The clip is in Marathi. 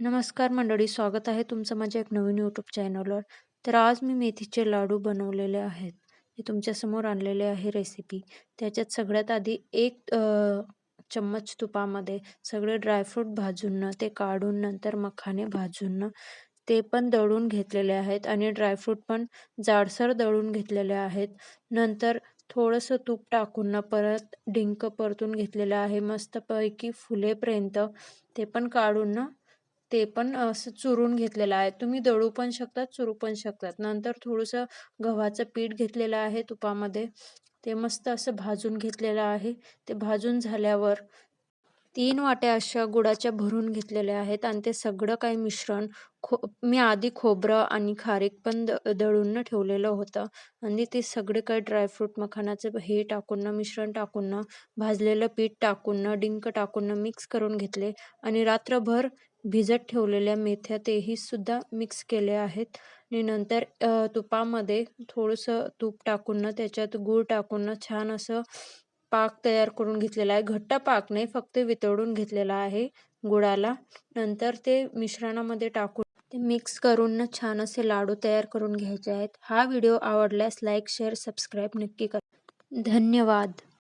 नमस्कार मंडळी, स्वागत आहे तुमचं माझ्या एक नवीन यूट्यूब चॅनलवर. तर आज मी मेथीचे लाडू बनवलेले आहेत. हे तुमच्यासमोर आणलेले आहे रेसिपी. त्याच्यात सगळ्यात आधी एक चम्मच तुपामध्ये सगळे ड्रायफ्रूट भाजून ते काढून नंतर मखाने भाजून ते पण दळून घेतलेले आहेत आणि ड्रायफ्रूट पण जाडसर दळून घेतलेले आहेत. नंतर थोडंसं तूप टाकून ना परत डिंक परतून घेतलेलं आहे मस्तपैकी फुलेपर्यंत. ते पण काढून ना ते पण असं चुरून घेतलेलं आहे. तुम्ही दळू पण शकतात, चुरू पण शकतात. नंतर थोडंसं गव्हाचं पीठ घेतलेलं आहे तुपामध्ये. ते मस्त असं भाजून घेतलेलं आहे. ते भाजून झाल्यावर तीन वाट्या अशा गुळाच्या भरून घेतलेल्या आहेत आणि ते सगळं काही मिश्रण खो मी आधी खोबरं आणि खारीक पण द दळून ठेवलेलं होतं आणि ते सगळे काही ड्रायफ्रूट मखानाचं हे टाकून ना मिश्रण टाकून ना भाजलेलं पीठ टाकून ना डिंक टाकून ना मिक्स करून घेतले आणि रात्रभर भिजत ठेवलेल्या मेथ्या तेही सुद्धा मिक्स केले आहेत आणि नंतर तुपामध्ये थोडंसं तूप टाकून ना त्याच्यात गूळ टाकून ना छान असं पाक तयार करून घेतलेला आहे. घट्ट पाक नाही, फक्त वितळून घेतलेला आहे गुळाला. नंतर ते मिश्रणामध्ये टाकून ते मिक्स करून ना छान असे लाडू तयार करून घ्यायचे आहेत. हा व्हिडिओ आवडल्यास लाईक, शेअर, सबस्क्राईब नक्की करा. धन्यवाद.